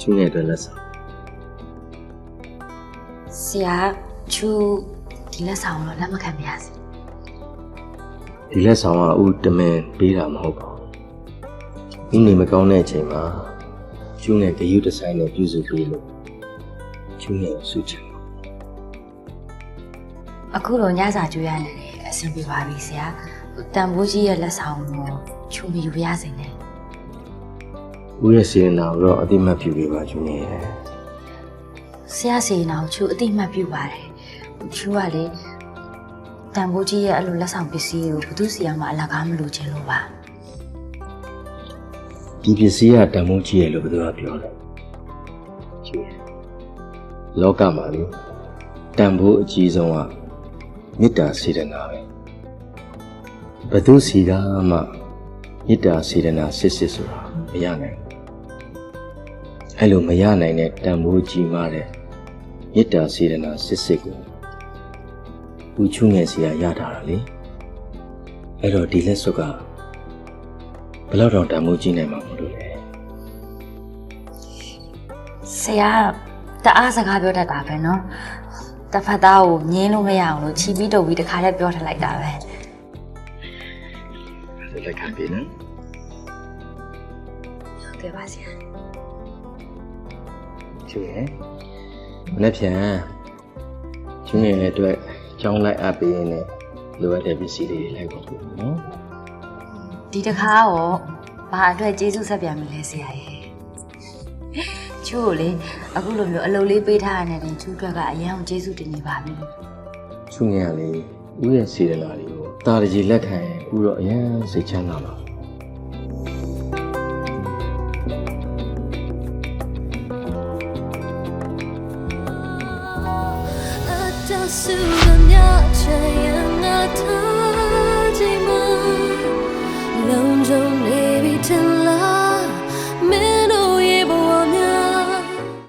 ချူငယ်အတွက်လက်ဆောင်ဆရာချူဒီလက်ဆောင်တော့လက်မခံပါရစေဒီလက်ဆောင်ကဥတမင်ပေးတာမဟုတ်ပါဘူးမိနေမကောင်းတဲ့အချိန်မှာချူငယ်ဂယုတဆိုင်နဲ့ပြုစုပေးလို့ချူငယ်ကိုဆုချင်တယ်အခုတော့ညစာကျွေးရနေတယ်အဆင်ပြေပါပြီဆရာတန်ဖိုးကြီးရဲ့လက်ဆောင်ကိုချူမယူပါရစေနဲ့ ဥရဲ့စေနာကိုတော့အတိမတ်ပြုပေးပါချူငယ်ရဲ့ဆရာစီနာကိုချူအတိမတ်ပြုပါတယ်ချူကလေတန်ဖိုးကြီးရဲ့အဲ့လိုလက်ဆောင်ပစ္စည်းကိုဘသူစီအောင်မအလကားမလို့ခြင်းလို့ပါဒီပစ္စည်းကတန်ဖိုးကြီးရဲ့လို့ဘယ်သူကပြောလဲချူငယ်လောကမှာလေတန်ဖိုးအကြီးဆုံးကမေတ္တာစေတနာပဲဘယ်သူစီကမှမေတ္တာစေတနာစစ်စစ်ဆိုတာမရနိုင်ဘူး အဲ့လိုမရနိုင်တဲ့တန်ဖိုးကြီးမားတဲ့မေတ္တာစေတနာစစ်စစ်ကိုဦးချူငယ်စီကရတာလေအဲ့တော့ဒီလက်စွပ်ကဘယ်တော့တောင်တန်ဖိုးကြီးနိုင်မှာမလို့လေဆရာတအားစကားပြောတတ်တာပဲနော်တစ်ဖက်သားကိုငင်းလို့မရအောင်လို့ချီပြီးတုပ်ပြီးတခါတည်းပြောထလိုက်တာပဲအဲ့ဒါလက်ခံပေးနော်ဟုတ်ကဲ့ပါဆရာ ချူငယ်မနေ့ပြန်ချူငယ်ရဲ့အတွက်ကြောင်းလိုက်အပ်ပေးရင်လည်းလိုအပ်တဲ့ပစ္စည်းတွေလိုက်ပါဘူးနော်ဒီတခါရောဘာအတွက်ကျေးဇူးဆက်ပြန်မလဲဆရာရဲ့ချူကိုလေအခုလိုမျိုးအလုပ်လေးပေးထားရတဲ့ချူအတွက်ကအရန်ကိုကျေးဇူးတင်နေပါပြီချူငယ်ကလေဦးရဲ့စေတနာတွေကိုတာရကြီးလက်ခံရင်ဦးတော့အရင်စိတ်ချမ်းသာပါ အတဆူမမြချ